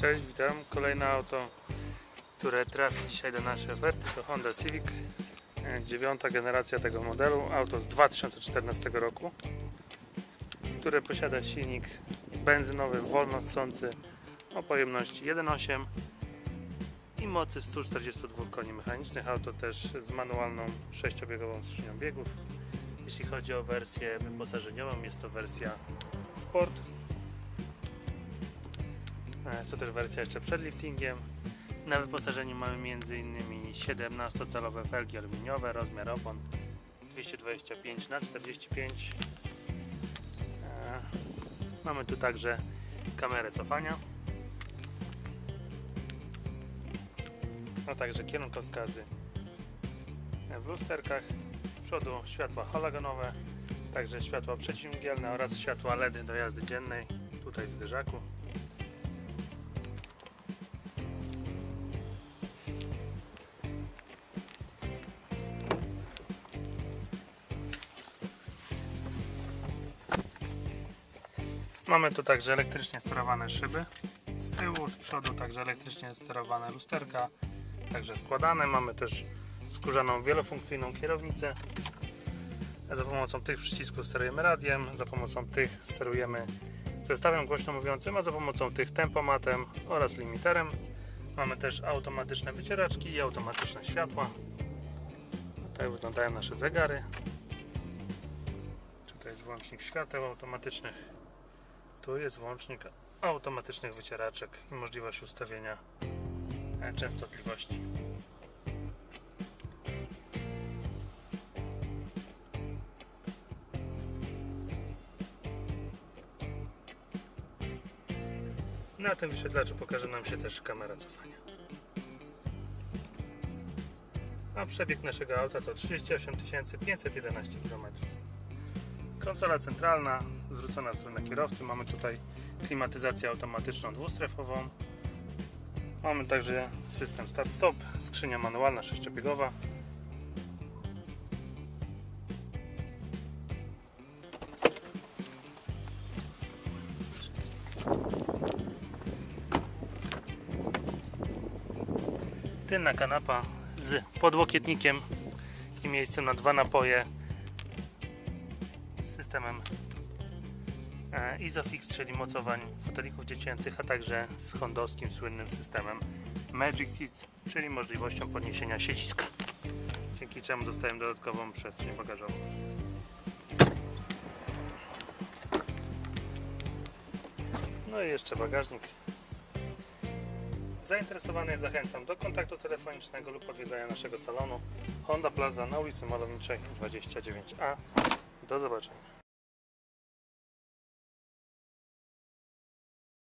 Cześć, witam. Kolejne auto, które trafi dzisiaj do naszej oferty to Honda Civic. e, Dziewiąta generacja tego modelu. Auto z 2014 roku, które posiada silnik benzynowy, wolno ssący o pojemności 1.8 i mocy 142 koni mechanicznych. Auto też z manualną sześciobiegową skrzynią biegów. Jeśli chodzi o wersję wyposażeniową, jest to wersja Sport. Jest to też wersja jeszcze przed liftingiem. Na wyposażeniu mamy m.in. 17-calowe felgi aluminiowe, rozmiar opon 225 na 45 E, Mamy tu także kamerę cofania. A także kierunkowskazy w lusterkach. Z przodu światła halogenowe, także światła przeciwmgielne oraz światła LED do jazdy dziennej. Tutaj w zderzaku. Mamy tu także elektrycznie sterowane szyby z tyłu, z przodu także elektrycznie sterowane lusterka, także składane. Mamy też skórzaną wielofunkcyjną kierownicę. Za pomocą tych przycisków sterujemy radiem, za pomocą tych sterujemy zestawem głośno mówiącym, a za pomocą tych tempomatem oraz limiterem. Mamy też automatyczne wycieraczki i automatyczne światła. Tutaj wyglądają nasze zegary. Tutaj jest włącznik świateł automatycznych. Tu jest włącznik automatycznych wycieraczek i możliwość ustawienia e, częstotliwości. Na tym wyświetlaczu pokaże nam się też kamera cofania. A przebieg naszego auta to 38 511 km. Konsola centralna, zwrócona w stronę kierowcy. Mamy tutaj klimatyzację automatyczną dwustrefową. Mamy także system start-stop, skrzynia manualna sześciobiegowa. Tylna kanapa z podłokietnikiem i miejscem na dwa napoje systemem Isofix, czyli mocowań fotelików dziecięcych, a także z hondowskim słynnym systemem Magic Seats, czyli możliwością podniesienia siedziska, dzięki czemu dostałem dodatkową przestrzeń bagażową. No i jeszcze bagażnik. Zainteresowany zachęcam do kontaktu telefonicznego lub odwiedzania naszego salonu Honda Plaza na ulicy Malowniczej 29A. Do zobaczenia.